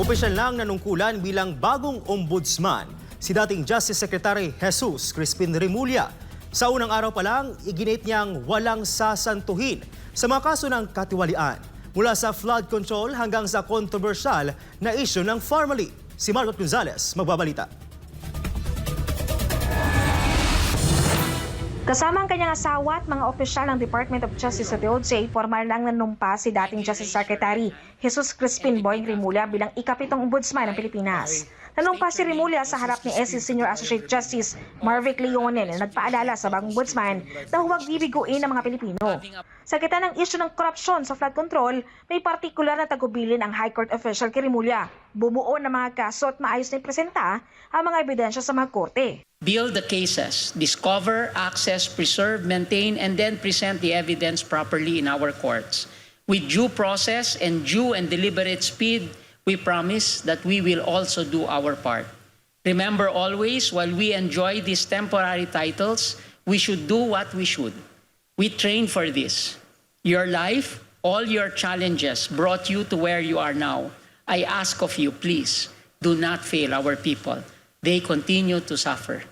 Opisyal lang nanungkulan bilang bagong ombudsman si dating Justice Secretary Jesus Crispin Remulla. Sa unang araw pa lang, iginit niyang walang sasantuhin sa mga kaso ng katiwalian. Mula sa flood control hanggang sa kontrobersyal na issue ng Farmally. Si Margot Gonzalez magbabalita. Kasama ang kanyang asawa at mga opisyal ng Department of Justice sa DOJ, formal nang nanumpa si dating Justice Secretary Jesus Crispin Boying Rimulya bilang ikapitong ombudsman ng Pilipinas. Nanumpa si Rimulya sa harap ni SC Senior Associate Justice Marvic Leonen na nagpaalala sa bagong ombudsman na huwag bibiguin ng mga Pilipino. Sa kita ng issue ng korupsyon sa flood control, may partikular na tagubilin ang High Court official kay Rimulya. Bumuo ng mga kaso at maayos na ipresenta ang mga ebidensya sa mga korte. Build the cases, discover, access, preserve, maintain, and then present the evidence properly in our courts. With due process and due and deliberate speed, we promise that we will also do our part. Remember always, while we enjoy these temporary titles, we should do what we should. We train for this. Your life, all your challenges brought you to where you are now. I ask of you, please, do not fail our people. They continue to suffer.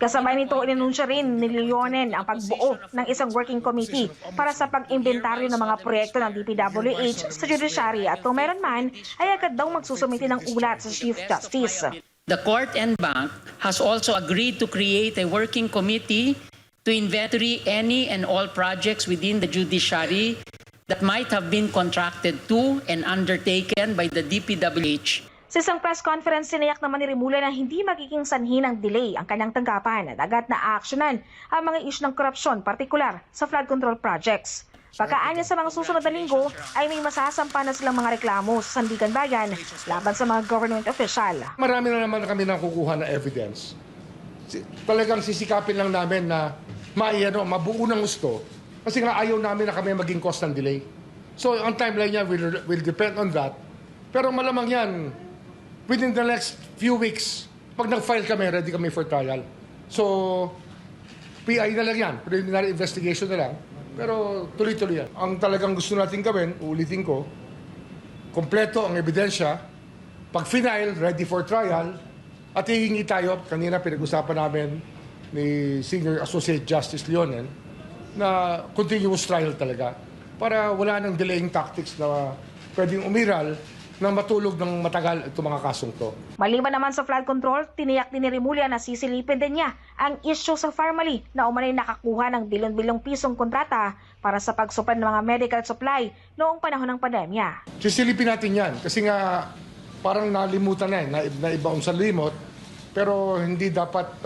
Kasabay nito, inanunsyo rin ni Leonen ang pagbuo ng isang working committee para sa pag-imbentaryo ng mga proyekto ng DPWH sa judiciary. At kung meron man, ay agad daw magsusumiti ng ulat sa Chief Justice. The court and bank has also agreed to create a working committee to inventory any and all projects within the judiciary that might have been contracted to and undertaken by the DPWH Sa isang press conference, sinayak naman ni Rimula na hindi magiging sanhi ng delay ang kanyang tanggapan at agad na aksyonan ang mga isyu ng korupsyon, partikular sa flood control projects. Pagkaan sa mga susunod na linggo ay may masasampa na silang mga reklamo sa Sandigan Bayan laban sa mga government official. Marami na naman kami nakukuha na evidence. Talagang sisikapin lang namin na maiyano, mabuo ng gusto. Kasi nga ayaw namin na kami maging cost ng delay. So ang timeline niya will, will depend on that. Pero malamang yan, within the next few weeks, pag nag-file kami, ready kami for trial. So, PI na lang yan, preliminary investigation na lang. Pero tuloy-tuloy yan. Ang talagang gusto natin gawin, ulitin ko, kompleto ang ebidensya, pag final, ready for trial, at hihingi tayo, kanina pinag-usapan namin ni Senior Associate Justice Leonen, na continuous trial talaga para wala nang delaying tactics na pwedeng umiral na matulog ng matagal itong mga kasong to. Maliban naman sa flood control, tiniyak din ni Rimulya na sisilipin din niya ang issue sa Farmally na umanay nakakuha ng bilyon-bilyong pisong kontrata para sa pagsupply ng mga medical supply noong panahon ng pandemya. Sisilipin natin yan kasi nga parang nalimutan na eh, na, naibaon sa limot pero hindi dapat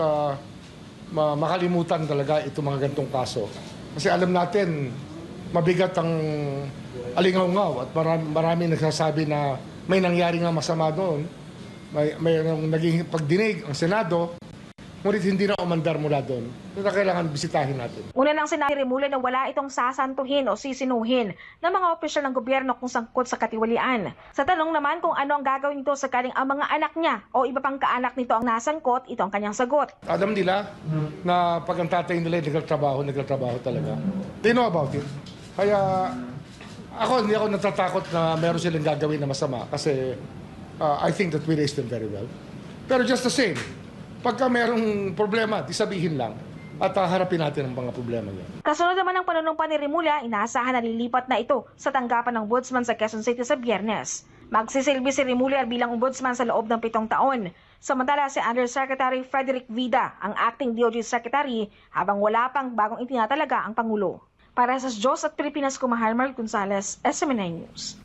ma- makalimutan talaga itong mga gantong kaso. Kasi alam natin, mabigat ang alingaw-ngaw at marami, marami nagsasabi na may nangyari nga masama doon. May, may naging pagdinig ang Senado, ngunit hindi na umandar mula doon. Kaya kailangan bisitahin natin. Una nang sinabi Rimulya na wala itong sasantuhin o sisinuhin ng mga opisyal ng gobyerno kung sangkot sa katiwalian. Sa tanong naman kung ano ang gagawin nito sakaling ang mga anak niya o iba pang kaanak nito ang nasangkot, ito ang kanyang sagot. Alam nila na pag ang tatay nila ay nagtatrabaho, nagtatrabaho talaga. They know about it. Kaya ako, hindi ako natatakot na meron silang gagawin na masama kasi uh, I think that we raised them very well. Pero just the same, pagka merong problema, di sabihin lang at uh, harapin natin ang mga problema niya. Kasunod naman ng panunumpa ni Rimulya, inaasahan na lilipat na ito sa tanggapan ng ombudsman sa Quezon City sa biyernes. Magsisilbi si Rimulya bilang ombudsman sa loob ng pitong taon. Samantala si Undersecretary Frederick Vida ang acting DOJ Secretary habang wala pang bagong itinatalaga ang Pangulo. Para sa Diyos at Pilipinas, kumahal Mark Gonzalez, SMNI News.